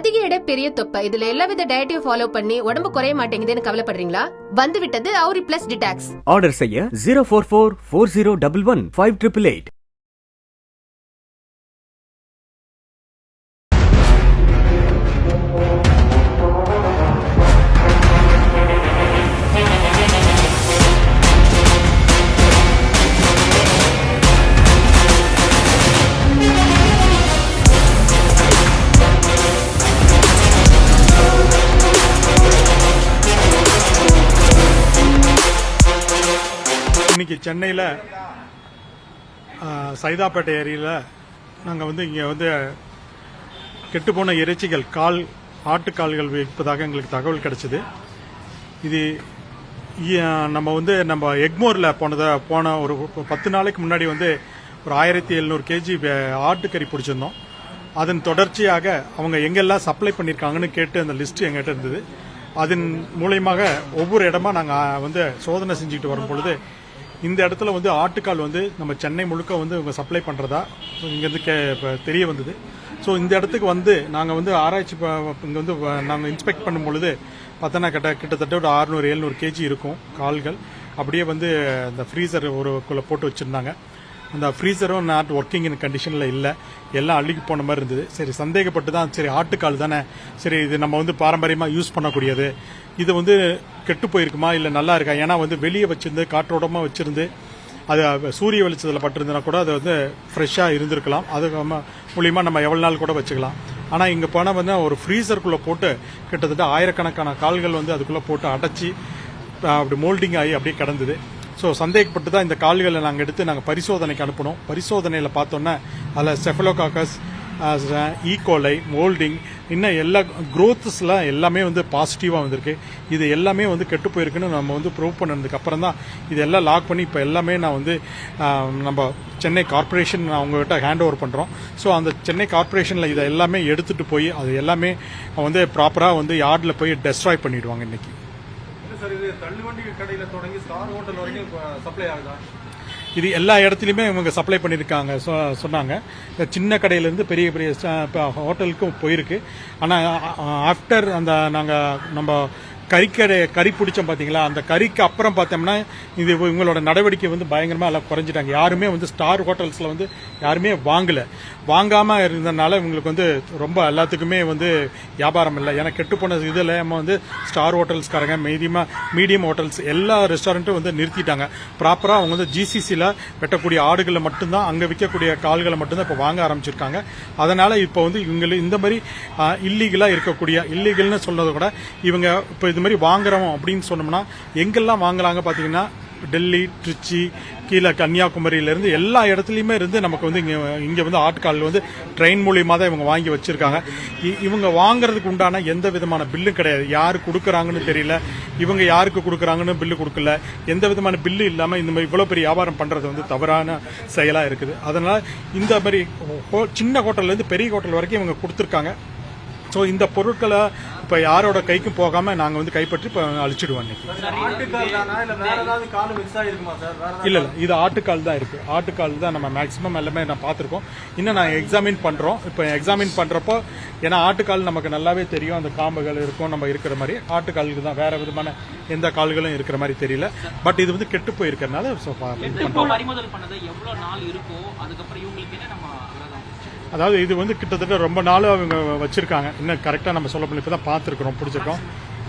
அதிக எடை பெரிய தொப்பை. இதுல எல்லாவித டயட்டையும் ஃபாலோ பண்ணி உடம்பு குறைய மாட்டேங்குதுன்னு கவலைப்படுறீங்களா? வந்து விட்டது அவுரி பிளஸ் டிடாக்ஸ் ஆர்டர் செய்ய zero four four four zero double one five triple eight இன்னைக்கு சென்னையில் சைதாப்பேட்டை ஏரியில் நாங்கள் வந்து இங்கே வந்து கெட்டுப்போன இறைச்சிகள் கால் ஆட்டுக்கால்கள் விற்பதாக எங்களுக்கு தகவல் கிடைச்சிது. இது நம்ம வந்து நம்ம எக்மோரில் போனதை போன ஒரு பத்து நாளைக்கு முன்னாடி வந்து ஒரு ஆயிரத்தி எழுநூறு கேஜி ஆட்டுக்கறி பிடிச்சிருந்தோம். அதன் தொடர்ச்சியாக அவங்க எங்கெல்லாம் சப்ளை பண்ணியிருக்காங்கன்னு கேட்டு அந்த லிஸ்ட் எங்கிட்ட இருந்தது. அதன் மூலயமாக ஒவ்வொரு இடமா நாங்கள் வந்து சோதனை செஞ்சுக்கிட்டு வரும் பொழுது இந்த இடத்துல வந்து ஆட்டுக்கால் வந்து நம்ம சென்னை முழுக்க வந்து இவங்க சப்ளை பண்ணுறதா இங்கேருந்து கே தெரிய வந்தது. ஸோ இந்த இடத்துக்கு வந்து நாங்கள் வந்து ஆராய்ச்சி இங்கே வந்து நாங்கள் இன்ஸ்பெக்ட் பண்ணும் பொழுது பார்த்தோன்னா கிட்ட கிட்டத்தட்ட ஒரு அறுநூறு எழுநூறு கேஜி இருக்கும் கால்கள். அப்படியே வந்து இந்த ஃப்ரீசர் ஒரு குள்ளே போட்டு வச்சுருந்தாங்க. அந்த ஃப்ரீசரும் நாட் ஒர்க்கிங் இன் கண்டிஷனில் இல்லை. எல்லாம் அழுகி போன மாதிரி இருந்தது. சரி சந்தேகப்பட்டு தான் சரி ஆட்டுக்கால் தானே? சரி இது நம்ம வந்து பாரம்பரியமாக யூஸ் பண்ணக்கூடியது. இது வந்து கெட்டு போயிருக்குமா? இல்லை நல்லா இருக்கா? ஏன்னா வந்து வெளியே வச்சிருந்து காற்றோடமாக வச்சிருந்து அது சூரிய வெளிச்சத்தில் பட்டிருந்தனா கூட அது வந்து ஃப்ரெஷ்ஷாக இருந்திருக்கலாம். அது மூலியமாக நம்ம எவ்வளோ நாள் கூட வச்சுக்கலாம். ஆனால் இங்கே போனால் வந்து ஒரு ஃப்ரீசருக்குள்ளே போட்டு கிட்டத்தட்ட ஆயிரக்கணக்கான கால்கள் வந்து அதுக்குள்ளே போட்டு அடைச்சி அப்படி மோல்டிங் ஆகி அப்படியே கிடந்தது. ஸோ சந்தேகப்பட்டு தான் இந்த கால்களை நாங்கள் எடுத்து நாங்கள் பரிசோதனைக்கு அனுப்பினோம். பரிசோதனையில் பார்த்தோன்னா அதில் செஃபலோகாக்கஸ் ஈகோலை மோல்டிங் e. இன்னும் எல்லா க்ரோத்ஸ்லாம் எல்லாமே வந்து பாசிட்டிவாக வந்திருக்கு. இது எல்லாமே வந்து கெட்டு போயிருக்குன்னு நம்ம வந்து ப்ரூவ் பண்ணதுக்கு அப்புறம் தான் இது எல்லாம் லாக் பண்ணி இப்போ எல்லாமே நான் வந்து நம்ம சென்னை கார்ப்பரேஷன் அவங்ககிட்ட ஹேண்ட் ஓவர் பண்ணுறோம் ஸோ அந்த சென்னை கார்ப்பரேஷனில் இதை எல்லாமே எடுத்துகிட்டு போய் அது எல்லாமே வந்து ப்ராப்பராக வந்து யார்டில் போய் டெஸ்ட்ராய் பண்ணிவிடுவாங்க இன்றைக்கி சார் இது தள்ளுவண்டி கடையில தொடங்கி ஸ்டார் ஹோட்டல் வரைக்கும் சப்ளை ஆகுதா? இது எல்லா இடத்துலையுமே இவங்க சப்ளை பண்ணியிருக்காங்க சொ- சொன்னாங்க. இந்த சின்ன கடையிலேருந்து பெரிய பெரிய ஹோட்டலுக்கும் போயிருக்கு. ஆனால் ஆஃப்டர் அந்த நாங்கள் நம்ம கறிக்கடை கறி பிடிச்சோம் பார்த்தீங்களா அந்த கறிக்கு அப்புறம் பார்த்தோம்னா இது இவங்களோட நடவடிக்கை வந்து பயங்கரமாக எல்லாம் குறைஞ்சிட்டாங்க. யாருமே வந்து ஸ்டார் ஹோட்டல்ஸில் வந்து யாருமே வாங்கலை. வாங்காமல் இருந்தனால இவங்களுக்கு வந்து ரொம்ப எல்லாத்துக்குமே வந்து வியாபாரம் இல்லை. ஏன்னா கெட்டுப்போன இதில் நம்ம வந்து ஸ்டார் ஹோட்டல்ஸ்காரங்க மீடியமாக மீடியம் ஹோட்டல்ஸ் எல்லா ரெஸ்டாரண்ட்டும் வந்து நிறுத்திட்டாங்க. ப்ராப்பராக அவங்க வந்து ஜிசிசியில் வெட்டக்கூடிய ஆடுகளை மட்டும்தான் அங்கே விற்கக்கூடிய கால்களை மட்டும்தான் இப்போ வாங்க ஆரம்பிச்சிருக்காங்க. அதனால் இப்போ வந்து இவங்க இந்த மாதிரி இல்லீகலாக இருக்கக்கூடிய இல்லீகல்னு சொன்னதை கூட இவங்க இப்போ இது மாதிரி வாங்குறோம் அப்படின்னு சொன்னோம்னா எங்கெல்லாம் வாங்குறாங்க பார்த்தீங்கன்னா டெல்லி திருச்சி கீழே கன்னியாகுமரியிலேருந்து எல்லா இடத்துலையுமே இருந்து நமக்கு வந்து இங்கே இங்கே வந்து ஆட்கால் வந்து ட்ரெயின் மூலியமாக தான் இவங்க வாங்கி வச்சுருக்காங்க. இ- இவங்க வாங்குறதுக்கு உண்டான எந்த விதமான பில்லும் கிடையாது. யார் கொடுக்குறாங்கன்னு தெரியல. இவங்க யாருக்கு கொடுக்குறாங்கன்னு பில்லு கொடுக்கல. எந்த விதமான பில்லு இல்லாமல் இந்த மாதிரி இவ்வளோ பெரிய வியாபாரம் பண்ணுறது வந்து தவறான செயலாக இருக்குது. அதனால் இந்த மாதிரி ஹோ- சின்ன ஹோட்டல்லேருந்து பெரிய ஹோட்டல் வரைக்கும் இவங்க கொடுத்துருக்காங்க. ஸோ இந்த பொருட்களை இப்போ யாரோட கைக்கும் போகாமல் நாங்கள் வந்து கைப்பற்றி இப்போ அழிச்சிடுவோம் இன்னைக்கு இல்ல இல்ல இது ஆட்டுக்கால் தான் இருக்கு. ஆட்டுக்கால் தான் நம்ம மேக்ஸிமம் எல்லாமே நான் பார்த்துருக்கோம். இன்னும் நான் எக்ஸாமின் பண்றோம். இப்போ எக்ஸாமின் பண்றப்போ ஏன்னா ஆட்டுக்கால் நமக்கு நல்லாவே தெரியும். அந்த காம்புகள் இருக்கும். நம்ம இருக்கிற மாதிரி. ஆட்டுக்காலுக்கு தான் வேற விதமான எந்த கால்களும் இருக்கிற மாதிரி தெரியல. பட் இது வந்து கெட்டு போயிருக்கிறதுனால பண்ணது எவ்வளவு நாள் இருக்கோ அதுக்கப்புறம் இவங்களுக்கு என்ன நம்ம அதாவது இது வந்து கிட்டத்தட்ட ரொம்ப நாள் அவங்க வச்சிருக்காங்க. இன்னும் கரெக்டாக நம்ம சொல்ல முடியல. இப்போ தான் பார்த்துருக்குறோம் பிடிச்சிருக்கோம்.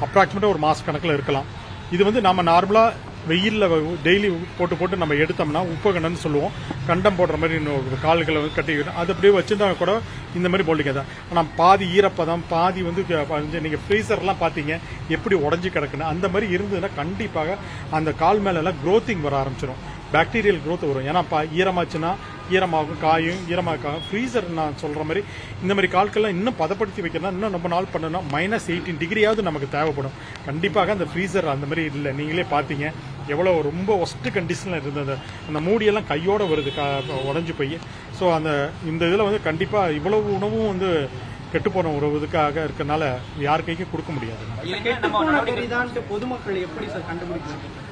அப்ராக்சிமேட்டாக ஒரு மாச கணக்கில் இருக்கலாம். இது வந்து நம்ம நார்மலாக வெயிலில் டெய்லி போட்டு போட்டு நம்ம எடுத்தோம்னா உப்பு கண்டன்னு சொல்லுவோம். கண்டம் போடுற மாதிரி இன்னொரு கால்களை வந்து கட்டிக்கிட்டோம் அது அப்படியே வச்சிருந்தா கூட இந்த மாதிரி போலிக்க தான் ஆனால் பாதி ஈரப்பதம் பாதி வந்து நீங்கள் ஃப்ரீசர்லாம் பார்த்தீங்க எப்படி உடஞ்சி கிடக்குன்னு அந்த மாதிரி இருந்ததுன்னா கண்டிப்பாக அந்த கால் மேலெல்லாம் க்ரோத்திங் வர ஆரம்பிச்சிடும் பாக்டீரியல் க்ரோத் வரும். ஏன்னா பா ஈரமாச்சுன்னா ஈரமாகும் காயும் ஈரமாகும் ஃப்ரீசர் நான் சொல்ற மாதிரி இந்த மாதிரி கால்கள்லாம் இன்னும் பதப்படுத்தி வைக்கணும்னா இன்னும் ரொம்ப நாள் பண்ணணும் மைனஸ் எயிட்டீன் டிகிரியாவது நமக்கு தேவைப்படும். கண்டிப்பாக அந்த ஃப்ரீசர் அந்த மாதிரி இல்லை நீங்களே பார்த்தீங்க எவ்வளோ ரொம்ப ஒஸ்ட் கண்டிஷனில் இருந்தது. அந்த மூடியெல்லாம் கையோட வருது உடஞ்சி போய். ஸோ அந்த இந்த இதில் வந்து கண்டிப்பாக இவ்வளவு உணவும் வந்து கெட்டுப்போன ஒரு இதுக்காக இருக்கனால யார் கைக்கும் கொடுக்க முடியாது. பொதுமக்கள் எப்படி சார் கண்டுபிடிக்கிறாங்க?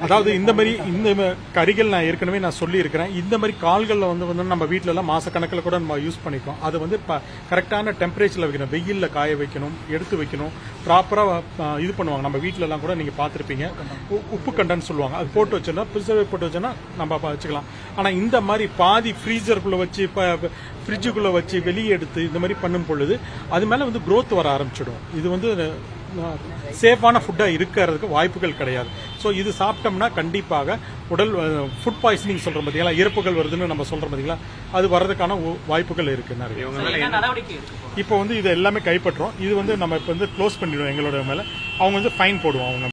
அதாவது இந்த மாதிரி இந்த கறிகள் நான் ஏற்கனவே நான் சொல்லியிருக்கிறேன். இந்த மாதிரி கால்களில் வந்து வந்து நம்ம வீட்டிலலாம் மாதக்கணக்கில் மாசக்கணக்கில் கூட நம்ம யூஸ் பண்ணிக்கோம். அது வந்து இப்போ கரெக்டான டெம்பரேச்சரில் வைக்கணும். வெயிலில் காய வைக்கணும் எடுத்து வைக்கணும். ப்ராப்பராக இது பண்ணுவாங்க. நம்ம வீட்டிலலாம் கூட நீங்கள் பார்த்துருப்பீங்க. உ- உப்பு கண்டன்னு சொல்லுவாங்க. அது போட்டு வச்சோன்னா ப்ரிசர்வேட் போட்டு வச்சோன்னா நம்ம வச்சுக்கலாம். ஆனால் இந்த மாதிரி பாதி ஃப்ரீசருக்குள்ளே வச்சு இப்போ ஃப்ரிட்ஜுக்குள்ளே வச்சு வெளியே எடுத்து இந்த மாதிரி பண்ணும் பொழுது அது மேலே வந்து க்ரோத் வர ஆரம்பிச்சிடும். இது வந்து சேஃபான ஃபுட்டாக இருக்கிறதுக்கு வாய்ப்புகள் கிடையாது. ஸோ இது சாப்பிட்டோம்னா கண்டிப்பாக உடல் ஃபுட் பாய்சனிங் சொல்கிறோம் பார்த்தீங்களா இறப்புகள் வருதுன்னு நம்ம சொல்கிறோம் பார்த்தீங்களா அது வர்றதுக்கான வாய்ப்புகள் இருக்கு நிறைய? இப்போ வந்து இது எல்லாமே கைப்பற்றோம் இது வந்து நம்ம இப்போ வந்து க்ளோஸ் பண்ணிடுவோம் எங்களோட மேலே. அவங்க வந்து ஃபைன் போடுவோம் அவங்க.